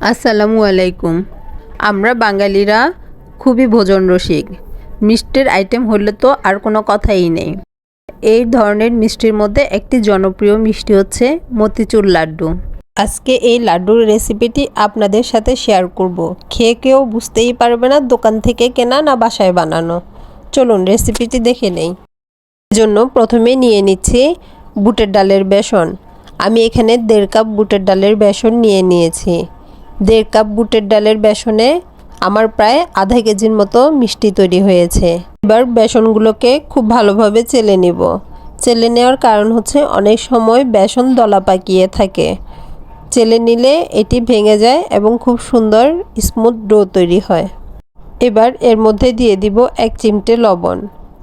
আসসালামু আলাইকুম। আমরা বাঙালিরা খুবই ভোজন রসিক। মিষ্টির আইটেম হলে তো আর কোনো কথাই নেই। এই ধরনের মিষ্টির মধ্যে একটি জনপ্রিয় মিষ্টি হচ্ছে মতিচুর লাড্ডু। আজকে এই লাড্ডুর রেসিপিটি আপনাদের সাথে শেয়ার করব। খেয়ে কেউ বুঝতেই পারবে না দোকান থেকে কেনা না বাসায় বানানো। চলুন রেসিপিটি দেখে নেই। জন্য প্রথমে নিয়ে নিচ্ছি বুটের ডালের বেসন। আমি এখানে দেড় কাপ বুটের ডালের বেসন নিয়ে নিয়েছি। দেড় কাপ বুটের ডালের বেসনে আমার প্রায় আধা কেজির মতো মিষ্টি তৈরি হয়েছে। এবার বেসনগুলোকে খুব ভালোভাবে চেলে নিব। চেলে নেওয়ার কারণ হচ্ছে অনেক সময় বেসন দলা পাকিয়ে থাকে। চেলে নিলে এটি ভেঙে যায় এবং খুব সুন্দর স্মুথ ডো তৈরি হয়। এবার এর মধ্যে দিয়ে দিব এক চিমটে লবণ।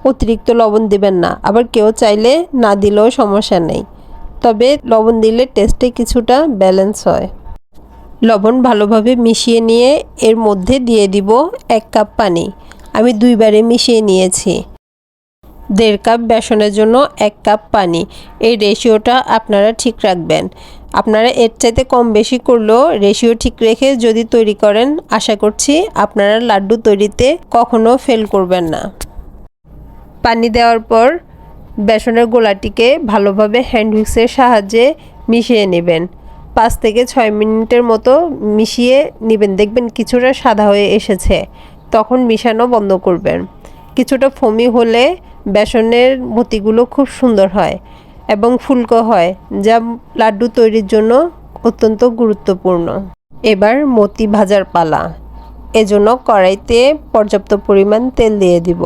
অতিরিক্ত লবণ দিবেন না, আবার কেউ চাইলে না দিলেও সমস্যা নেই। তবে লবণ দিলে টেস্টে কিছুটা ব্যালেন্স হয়। লবণ ভালোভাবে মিশিয়ে নিয়ে এর মধ্যে দিয়ে দিব এক কাপ পানি। আমি দুইবারে মিশিয়ে নিয়েছি। দেড় কাপ বেসনের জন্য এক কাপ পানি। এই রেশিওটা আপনারা ঠিক রাখবেন। আপনারা এর চাইতে কম বেশি করলেও রেশিও ঠিক রেখে যদি তৈরি করেন, আশা করছি আপনারা লাড্ডু তৈরিতে কখনো ফেল করবেন না। পানি দেওয়ার পর বেসনের গোলাটিকে ভালোভাবে হ্যান্ড হুইক্সের সাহায্যে মিশিয়ে নেবেন। পাঁচ থেকে ছয় মিনিটের মতো মিশিয়ে নেবেন। দেখবেন কিছুটা সাদা হয়ে এসেছে। তখন মিশানো বন্ধ করবেন। কিছুটা ফমি হলে বেসনের মতিগুলো খুব সুন্দর হয় এবং ফুলকো হয়, যা লাড্ডু তৈরির জন্য অত্যন্ত গুরুত্বপূর্ণ। এবার মতি ভাজার পালা। এজন্য কড়াইতে পর্যাপ্ত পরিমাণ তেল দিয়ে দিব।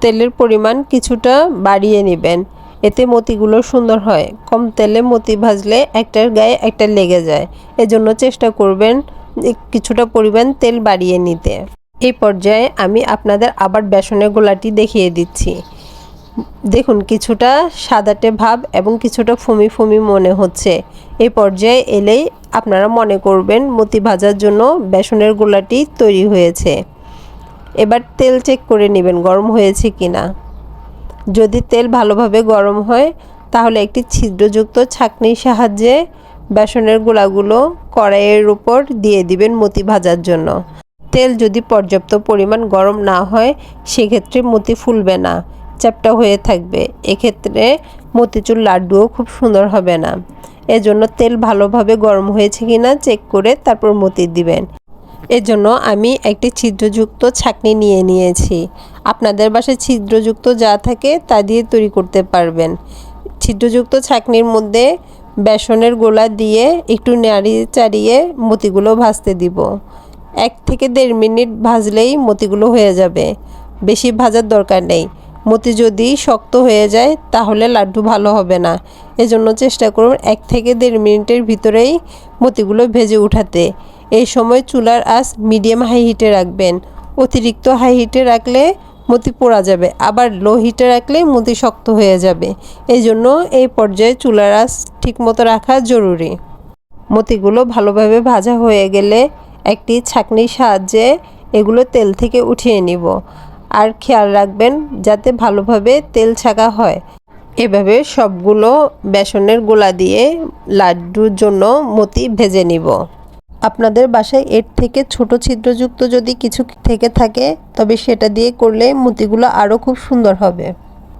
তেলের পরিমাণ কিছুটা বাড়িয়ে নেবেন। এতে মতিগুলো সুন্দর হয়। কম তেলে মতি ভাজলে একটার গায়ে একটা লেগে যায়। এজন্য চেষ্টা করবেন কিছুটা পরিমাণ তেল বাড়িয়ে নিতে। এই পর্যায়ে আমি আপনাদের আবার বেসনের গোলাটি দেখিয়ে দিচ্ছি। দেখুন, কিছুটা সাদাটে ভাব এবং কিছুটা ফুমি ফুমি মনে হচ্ছে। এই পর্যায়ে এলেই আপনারা মনে করবেন মতি ভাজার জন্য বেসনের গোলাটি তৈরি হয়েছে। এবার তেল চেক করে নেবেন গরম হয়েছে কি না যদি তেল ভালোভাবে গরম হয়, তাহলে একটি ছিদ্রযুক্ত ছাঁকনির সাহায্যে বেসনের গোলাগুলো কড়াইয়ের উপর দিয়ে দিবেন মতি ভাজার জন্য। তেল যদি পর্যাপ্ত পরিমাণ গরম না হয়, সেক্ষেত্রে মতি ফুলবে না, চ্যাপটা হয়ে থাকবে। এক্ষেত্রে মতিচুর লাড্ডুও খুব সুন্দর হবে না। এজন্য তেল ভালোভাবে গরম হয়েছে কি না চেক করে তারপর মতি দিবেন। এজন্য আমি একটি ছিদ্রযুক্ত ছাকনি নিয়ে নিয়েছি। আপনাদের বাসায় ছিদ্রযুক্ত যা থাকে তা দিয়ে তৈরি করতে পারবেন। ছিদ্রযুক্ত ছাকনির মধ্যে বেসনের গোলা দিয়ে একটু নাড়িয়ে চাড়িয়ে মতিগুলো ভাজতে দিব। এক থেকে দেড় মিনিট ভাজলেই মতিগুলো হয়ে যাবে। বেশি ভাজার দরকার নেই। মতি যদি শক্ত হয়ে যায় তাহলে লাড্ডু ভালো হবে না। এজন্য চেষ্টা করুন এক থেকে দেড় মিনিটের ভিতরেই মতিগুলো ভেজে উঠাতে। এই সময় চুলার আঁচ মিডিয়াম হাই হিটে রাখবেন। অতিরিক্ত হাই হিটে রাখলে মতি পোড়া যাবে, আবার লো হিটে রাখলে মতি শক্ত হয়ে যাবে। এই জন্য এই পর্যায়ে চুলার আঁচ ঠিকমতো রাখা জরুরি। মতিগুলো ভালোভাবে ভাজা হয়ে গেলে একটি ছাঁকনির সাহায্যে এগুলো তেল থেকে উঠিয়ে নিব। আর খেয়াল রাখবেন যাতে ভালোভাবে তেল ছাকা হয়। এভাবে সবগুলো বেসনের গোলা দিয়ে লাড্ডুর জন্য মতি ভেজে নিব। আপনাদের বাসায় এর থেকে ছোট ছিদ্রযুক্ত যদি কিছু থেকে থাকে, তবে সেটা দিয়ে করলে মতিগুলো আরও খুব সুন্দর হবে।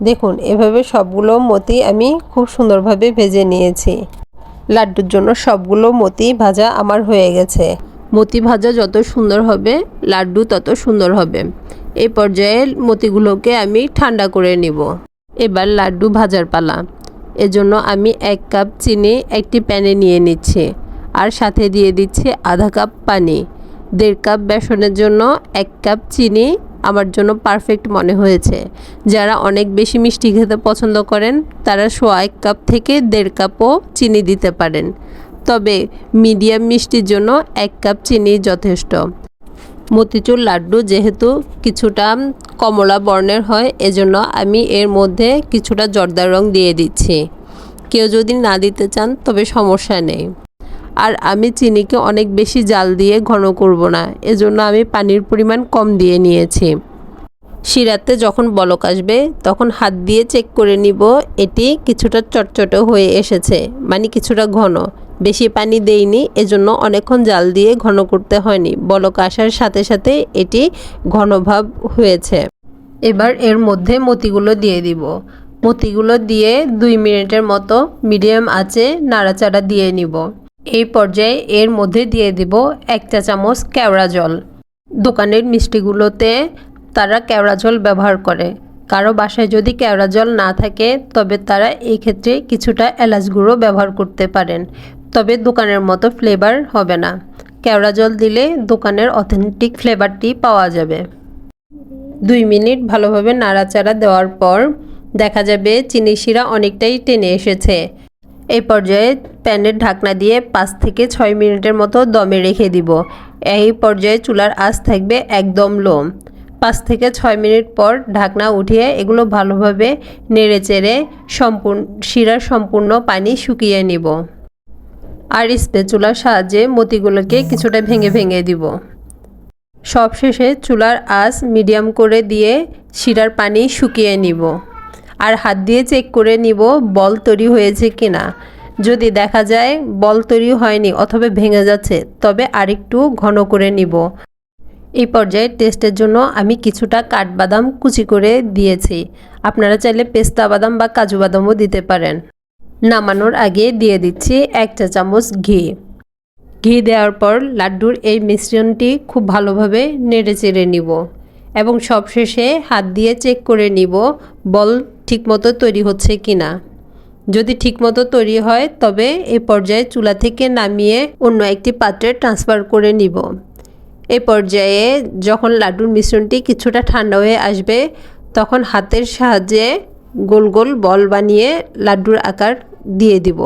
দেখুন, এভাবে সবগুলো মতি আমি খুব সুন্দরভাবে ভেজে নিয়েছি। লাড্ডুর জন্য সবগুলো মতি ভাজা আমার হয়ে গেছে। মতি ভাজা যত সুন্দর হবে, লাড্ডু তত সুন্দর হবে। এই পর্যায়ে মতিগুলোকে আমি ঠান্ডা করে নিব। এবার লাড্ডু ভাজার পালা। এজন্য আমি এক কাপ চিনি একটি প্যানে নিয়ে নিচ্ছি। আর সাথে দিয়ে দিচ্ছি আধা কাপ পানি। দেড় কাপ বেসনের জন্য এক কাপ চিনি। আমার জন্য পারফেক্ট মনে হয়েছে। যারা অনেক বেশি মিষ্টি খেতে পছন্দ করেন, তারা সোয়া এক কাপ থেকে দেড় কাপও চিনি দিতে পারেন। তবে মিডিয়াম মিষ্টির জন্য এক কাপ চিনি যথেষ্ট। মতিচুর লাড্ডু যেহেতু কিছুটা কমলা বর্ণের হয়, এজন্য আমি এর মধ্যে কিছুটা জর্দার রং দিয়ে দিচ্ছি। কেউ যদি না দিতে চান, তবে সমস্যা নেই। আর আমি চিনিকে অনেক বেশি জাল দিয়ে ঘন করব না, এজন্য আমি পানির পরিমাণ কম দিয়ে নিয়েছি। শিরাতে যখন বলক আসবে, তখন হাত দিয়ে চেক করে নিব, এটি কিছুটা চটচটে হয়ে এসেছে মানে কিছুটা ঘন। বেশি পানি দেইনি, এজন্য অনেকক্ষণ জাল দিয়ে ঘন করতে হয়নি। বলক আসার সাথে সাথে এটি ঘনভাব হয়েছে। এবার এর মধ্যে মতিগুলো দিয়ে দিব। মতিগুলো দিয়ে দুই মিনিটের মতো মিডিয়াম আঁচে নাড়াচাড়া দিয়ে নিব। এই পর্যায়ে এর মধ্যে দিয়ে দিব এক চা চামচ কেওড়া জল। দোকানের মিষ্টিগুলোতে তারা কেওড়া জল ব্যবহার করে। কারও বাসায় যদি কেওড়া জল না থাকে, তবে তারা এই ক্ষেত্রে কিছুটা এলাচ গুঁড়ো ব্যবহার করতে পারেন। তবে দোকানের মতো ফ্লেভার হবে না। কেওড়া জল দিলে দোকানের অথেন্টিক ফ্লেভারটি পাওয়া যাবে। দুই মিনিট ভালোভাবে নাড়াচাড়া দেওয়ার পর দেখা যাবে চিনি শিরা অনেকটাই টেনে এসেছে। এই পর্যায়ে প্যানের ঢাকনা দিয়ে পাঁচ থেকে ছয় মিনিটের মতো দমে রেখে দিব। এই পর্যায়ে চুলার আঁচ থাকবে একদম লো পাঁচ থেকে ছয় মিনিট পর ঢাকনা উঠিয়ে এগুলো ভালোভাবে নেড়ে চেড়ে সম্পূর্ণ, শিরার সম্পূর্ণ পানি শুকিয়ে নিব। আর স্পেচুলার সাহায্যে মতিগুলোকে কিছুটা ভেঙে ভেঙে দিব। সবশেষে চুলার আঁচ মিডিয়াম করে দিয়ে শিরার পানি শুকিয়ে নিব। আর হাত দিয়ে চেক করে নিব, বল তৈরি হয়েছে কিনা। যদি দেখা যায় বল তৈরি হয়নি অথবা ভেঙে যাচ্ছে, তবে আরেকটু ঘন করে নিব। এই পর্যায়ে টেস্টের জন্য আমি কিছুটা কাঠবাদাম কুচি করে দিয়েছি। আপনারা চাইলে পেস্তা বাদাম বা কাজু বাদামও দিতে পারেন। নামানোর আগে দিয়ে দিচ্ছি এক চা চামচ ঘি। ঘি দেওয়ার পর লাড্ডুর এই মিশ্রণটি খুব ভালোভাবে নেড়ে চেড়ে নিব এবং সবশেষে হাত দিয়ে চেক করে নিব, বল ঠিকমতো তৈরি হচ্ছে কি না যদি ঠিকমতো তৈরি হয়, তবে এ পর্যায়ে চুলা থেকে নামিয়ে অন্য একটি পাত্রে ট্রান্সফার করে নিব। এ পর্যায়ে যখন লাড্ডুর মিশ্রণটি কিছুটা ঠান্ডা হয়ে আসবে, তখন হাতের সাহায্যে গোল গোল বল বানিয়ে লাড্ডুর আকার দিয়ে দিব।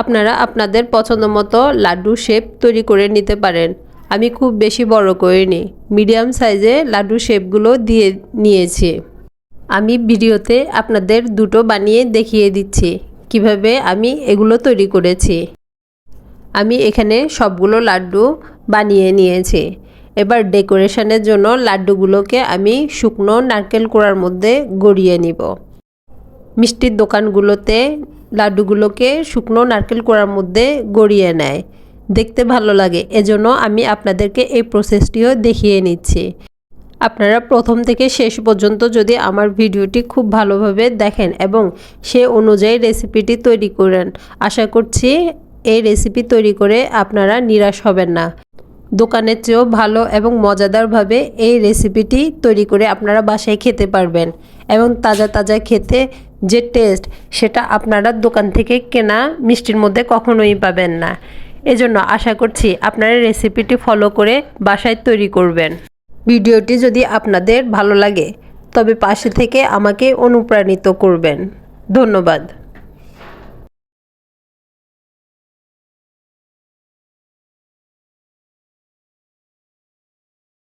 আপনারা আপনাদের পছন্দ মতো লাড্ডু শেপ তৈরি করে নিতে পারেন। আমি খুব বেশি বড় করিনি মিডিয়াম সাইজে লাড্ডু শেপগুলো দিয়ে নিয়েছি। আমি ভিডিওতে আপনাদের দুটো বানিয়ে দেখিয়ে দিচ্ছি, কীভাবে আমি এগুলো তৈরি করেছি। আমি এখানে সবগুলো লাড্ডু বানিয়ে নিয়েছি। এবার ডেকোরেশনের জন্য লাড্ডুগুলোকে আমি শুকনো নারকেল কোড়ার মধ্যে গড়িয়ে নিব। মিষ্টির দোকানগুলোতে লাড্ডুগুলোকে শুকনো নারকেল কোড়ার মধ্যে গড়িয়ে নেয়। দেখতে ভালো লাগে, এজন্য আমি আপনাদেরকে এই প্রসেসটিও দেখিয়ে নিচ্ছি। আপনারা প্রথম থেকে শেষ পর্যন্ত যদি আমার ভিডিওটি খুব ভালোভাবে দেখেন এবং সে অনুযায়ী রেসিপিটি তৈরি করেন, আশা করছি এই রেসিপি তৈরি করে আপনারা নিরাশ হবেন না। দোকানের চেয়েও ভালো এবং মজাদারভাবে এই রেসিপিটি তৈরি করে আপনারা বাসায় খেতে পারবেন এবং তাজা তাজা খেতে যে টেস্ট সেটা আপনারা দোকান থেকে কেনা মিষ্টির মধ্যে কখনোই পাবেন না। এজন্য আশা করছি আপনারা রেসিপিটি ফলো করে বাসায় তৈরি করবেন। ভিডিওটি যদি আপনাদের ভালো লাগে তবে পাশে থেকে আমাকে অনুপ্রাণিত করবেন। ধন্যবাদ।